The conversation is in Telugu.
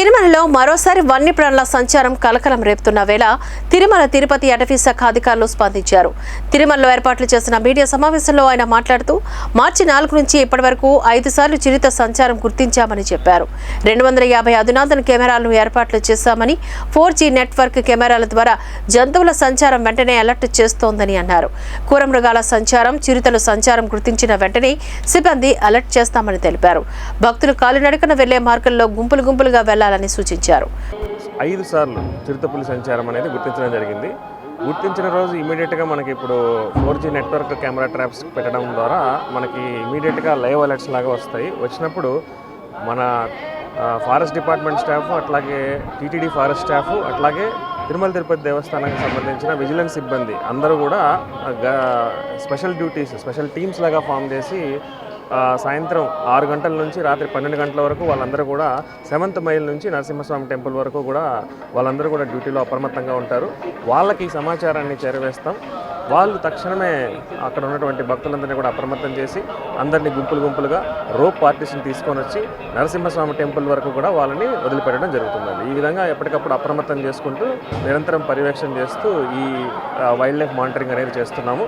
తిరుమలలో మరోసారి వన్యప్రాణుల సంచారం కలకలం రేపుతున్న వేళ తిరుమల తిరుపతి అటవీ శాఖ అధికారులు స్పందించారు. తిరుమలలో ఏర్పాట్లు చేసిన మీడియా సమావేశంలో ఆయన మాట్లాడుతూ మార్చి నాలుగు నుంచి ఇప్పటి వరకు ఐదు సార్లు చిరుత సంచారం గుర్తించామని చెప్పారు. రెండు వందల యాభై అధునాతన కెమెరాలను ఏర్పాట్లు చేశామని ఫోర్ జీ నెట్వర్క్ కెమెరాల ద్వారా జంతువుల సంచారం వెంటనే అలర్ట్ చేస్తోందని అన్నారు. కూరమృగాల సంచారం చిరుతల సంచారం గుర్తించిన వెంటనే సిబ్బంది అలర్ట్ చేస్తామని తెలిపారు. భక్తులు కాలినడకన వెళ్ళే మార్గంలో గుంపులు గుంపులుగా వెళ్ళాలని సూచించారు. ఐదు సార్లు చిరుతపులి సంచారం అనేది గుర్తించడం జరిగింది. గుర్తించిన రోజు ఇమీడియట్గా మనకి ఇప్పుడు four G network camera traps పెట్టడం ద్వారా మనకి ఇమీడియట్గా లైవ్ అలర్ట్స్ లాగా వస్తాయి. వచ్చినప్పుడు మన ఫారెస్ట్ డిపార్ట్మెంట్ స్టాఫ్ అట్లాగే టీటీడీ ఫారెస్ట్ స్టాఫ్ అట్లాగే తిరుమల తిరుపతి దేవస్థానానికి సంబంధించిన విజిలెన్స్ సిబ్బంది అందరూ కూడా స్పెషల్ డ్యూటీస్ స్పెషల్ టీమ్స్ లాగా ఫామ్ చేసి సాయంత్రం ఆరు గంటల నుంచి రాత్రి పన్నెండు గంటల వరకు వాళ్ళందరూ కూడా సెవెంత్ మైల్ నుంచి నరసింహస్వామి టెంపుల్ వరకు కూడా వాళ్ళందరూ కూడా డ్యూటీలో అప్రమత్తంగా ఉంటారు. వాళ్ళకి ఈ సమాచారాన్ని చేరవేస్తాం. వాళ్ళు తక్షణమే అక్కడ ఉన్నటువంటి భక్తులందరినీ కూడా అప్రమత్తం చేసి అందరినీ గుంపులు గుంపులుగా రోప్ పార్టీస్ని తీసుకొని వచ్చి నరసింహస్వామి టెంపుల్ వరకు కూడా వాళ్ళని వదిలిపెట్టడం జరుగుతుందండి. ఈ విధంగా ఎప్పటికప్పుడు అప్రమత్తం చేసుకుంటూ నిరంతరం పర్యవేక్షణ చేస్తూ ఈ వైల్డ్ లైఫ్ మానిటరింగ్ అనేది చేస్తున్నాము.